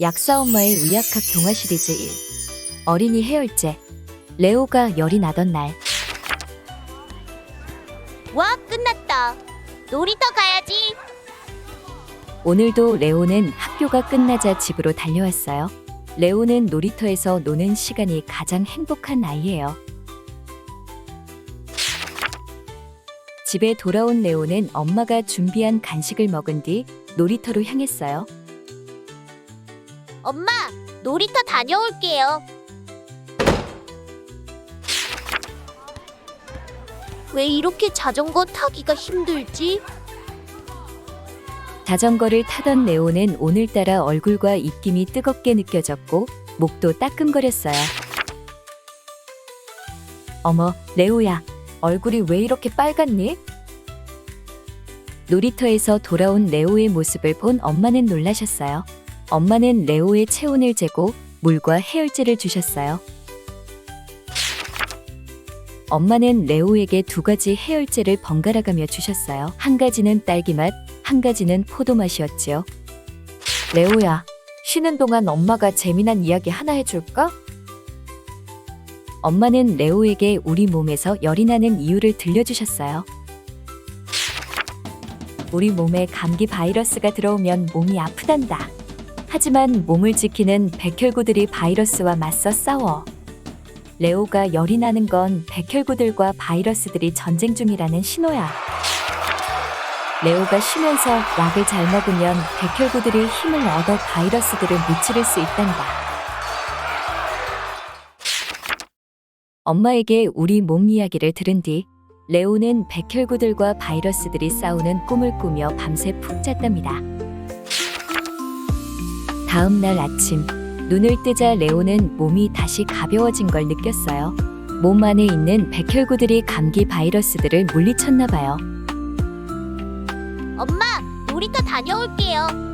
약사 엄마의 의학학 동화 시리즈 1 어린이 해열제 레오가 열이 나던 날 와 끝났다. 놀이터 가야지. 오늘도 레오는 학교가 끝나자 집으로 달려왔어요. 레오는 놀이터에서 노는 시간이 가장 행복한 아이예요. 집에 돌아온 레오는 엄마가 준비한 간식을 먹은 뒤 놀이터로 향했어요. 엄마, 놀이터 다녀올게요. 왜 이렇게 자전거 타기가 힘들지? 자전거를 타던 레오는 오늘따라 얼굴과 입김이 뜨겁게 느껴졌고 목도 따끔거렸어요. 어머, 레오야, 얼굴이 왜 이렇게 빨갛니? 놀이터에서 돌아온 레오의 모습을 본 엄마는 놀라셨어요. 엄마는 레오의 체온을 재고 물과 해열제를 주셨어요. 엄마는 레오에게 두 가지 해열제를 번갈아 가며 주셨어요. 한 가지는 딸기맛, 한 가지는 포도맛이었지요. 레오야, 쉬는 동안 엄마가 재미난 이야기 하나 해줄까? 엄마는 레오에게 우리 몸에서 열이 나는 이유를 들려주셨어요. 우리 몸에 감기 바이러스가 들어오면 몸이 아프단다. 하지만 몸을 지키는 백혈구들이 바이러스와 맞서 싸워. 레오가 열이 나는 건 백혈구들과 바이러스들이 전쟁 중이라는 신호야. 레오가 쉬면서 약을 잘 먹으면 백혈구들이 힘을 얻어 바이러스들을 무찌를 수 있단다. 엄마에게 우리 몸 이야기를 들은 뒤 레오는 백혈구들과 바이러스들이 싸우는 꿈을 꾸며 밤새 푹 잤답니다. 다음 날 아침 눈을 뜨자 레오는 몸이 다시 가벼워진 걸 느꼈어요. 몸 안에 있는 백혈구들이 감기 바이러스들을 물리쳤나 봐요. 엄마, 놀이터 다녀올게요.